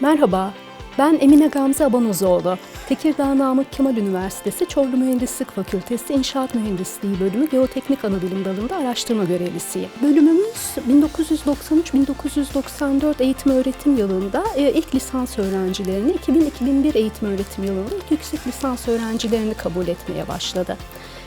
Merhaba, ben Emine Gamze Abanozoğlu. Tekirdağ Namık Kemal Üniversitesi Çorlu Mühendislik Fakültesi İnşaat Mühendisliği Bölümü Geoteknik Anabilim Dalı'nda araştırma görevlisiyim. Bölümümüz 1993-1994 eğitim öğretim yılında e, ilk lisans öğrencilerini, 2000-2001 eğitim öğretim yılında ilk yüksek lisans öğrencilerini kabul etmeye başladı.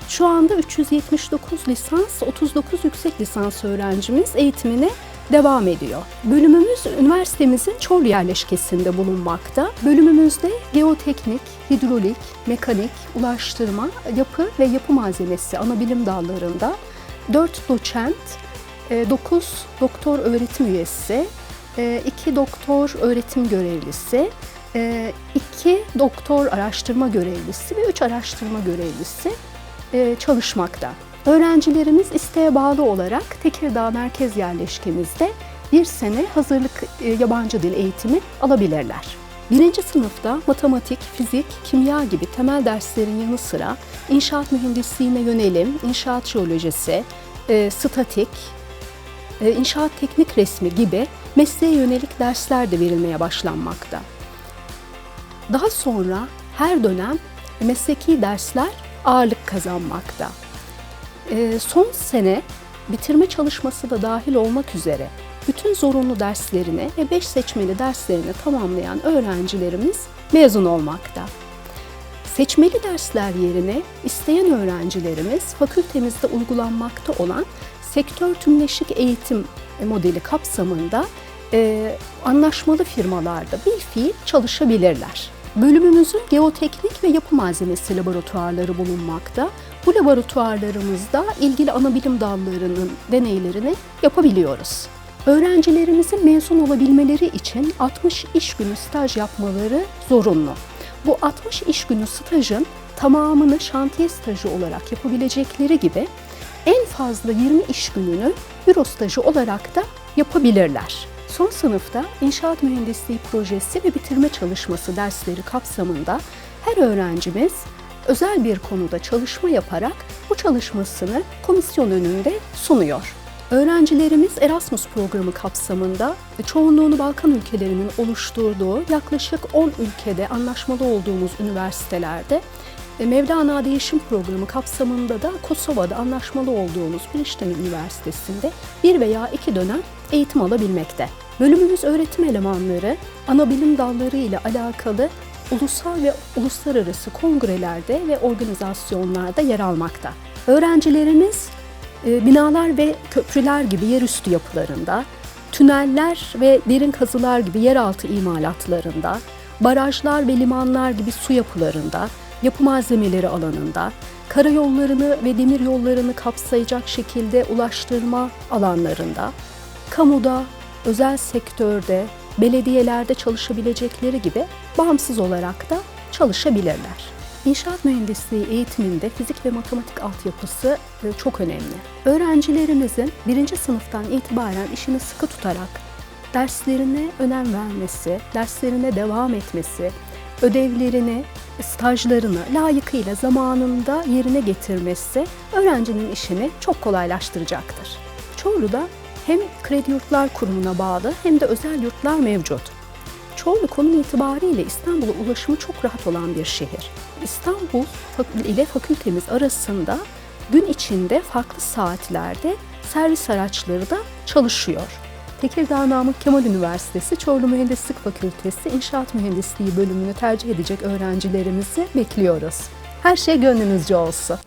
Şu anda 379 lisans, 39 yüksek lisans öğrencimiz eğitimine devam ediyor. Bölümümüz üniversitemizin Çorlu yerleşkesinde bulunmakta. Bölümümüzde geoteknik, hidrolik, mekanik, ulaştırma, yapı ve yapı malzemesi ana bilim dallarında 4 doçent, 9 doktor öğretim üyesi, 2 doktor öğretim görevlisi, 2 doktor araştırma görevlisi ve 3 araştırma görevlisi e, çalışmakta. Öğrencilerimiz isteğe bağlı olarak Tekirdağ merkez yerleşkemizde bir sene hazırlık e, yabancı dil eğitimi alabilirler. Birinci sınıfta matematik, fizik, kimya gibi temel derslerin yanı sıra inşaat mühendisliğine yönelim, inşaat jeolojisi, e, statik, e, inşaat teknik resmi gibi mesleğe yönelik dersler de verilmeye başlanmakta. Daha sonra her dönem mesleki dersler ağırlık kazanmakta. Ee, son sene bitirme çalışması da dahil olmak üzere bütün zorunlu derslerini ve 5 seçmeli derslerini tamamlayan öğrencilerimiz mezun olmakta. Seçmeli dersler yerine isteyen öğrencilerimiz fakültemizde uygulanmakta olan sektör tümleşik eğitim modeli kapsamında e, anlaşmalı firmalarda bir fiil çalışabilirler. Bölümümüzün geoteknik ve yapı malzemesi laboratuvarları bulunmakta. Bu laboratuvarlarımızda ilgili ana bilim dallarının deneylerini yapabiliyoruz. Öğrencilerimizin mezun olabilmeleri için 60 iş günü staj yapmaları zorunlu. Bu 60 iş günü stajın tamamını şantiye stajı olarak yapabilecekleri gibi en fazla 20 iş gününü büro stajı olarak da yapabilirler. Son sınıfta inşaat mühendisliği projesi ve bitirme çalışması dersleri kapsamında her öğrencimiz özel bir konuda çalışma yaparak bu çalışmasını komisyon önünde sunuyor. Öğrencilerimiz Erasmus programı kapsamında çoğunluğunu Balkan ülkelerinin oluşturduğu yaklaşık 10 ülkede anlaşmalı olduğumuz üniversitelerde ve Mevlana Değişim Programı kapsamında da Kosova'da anlaşmalı olduğumuz Priştine Üniversitesi'nde bir veya iki dönem eğitim alabilmekte. Bölümümüz öğretim elemanları ana bilim dalları ile alakalı ulusal ve uluslararası kongrelerde ve organizasyonlarda yer almakta. Öğrencilerimiz e, binalar ve köprüler gibi yerüstü yapılarında, tüneller ve derin kazılar gibi yeraltı imalatlarında, barajlar ve limanlar gibi su yapılarında, yapı malzemeleri alanında, karayollarını ve demir yollarını kapsayacak şekilde ulaştırma alanlarında, kamuda, özel sektörde, belediyelerde çalışabilecekleri gibi bağımsız olarak da çalışabilirler. İnşaat mühendisliği eğitiminde fizik ve matematik altyapısı e, çok önemli. Öğrencilerimizin birinci sınıftan itibaren işini sıkı tutarak derslerine önem vermesi, derslerine devam etmesi, ödevlerini, stajlarını layıkıyla zamanında yerine getirmesi öğrencinin işini çok kolaylaştıracaktır. Çorlu'da hem kredi yurtlar kurumuna bağlı hem de özel yurtlar mevcut. Çorlu konum itibariyle İstanbul'a ulaşımı çok rahat olan bir şehir. İstanbul ile fakültemiz arasında gün içinde farklı saatlerde servis araçları da çalışıyor. Tekirdağ Namık Kemal Üniversitesi Çorlu Mühendislik Fakültesi İnşaat Mühendisliği bölümünü tercih edecek öğrencilerimizi bekliyoruz. Her şey gönlünüzce olsun.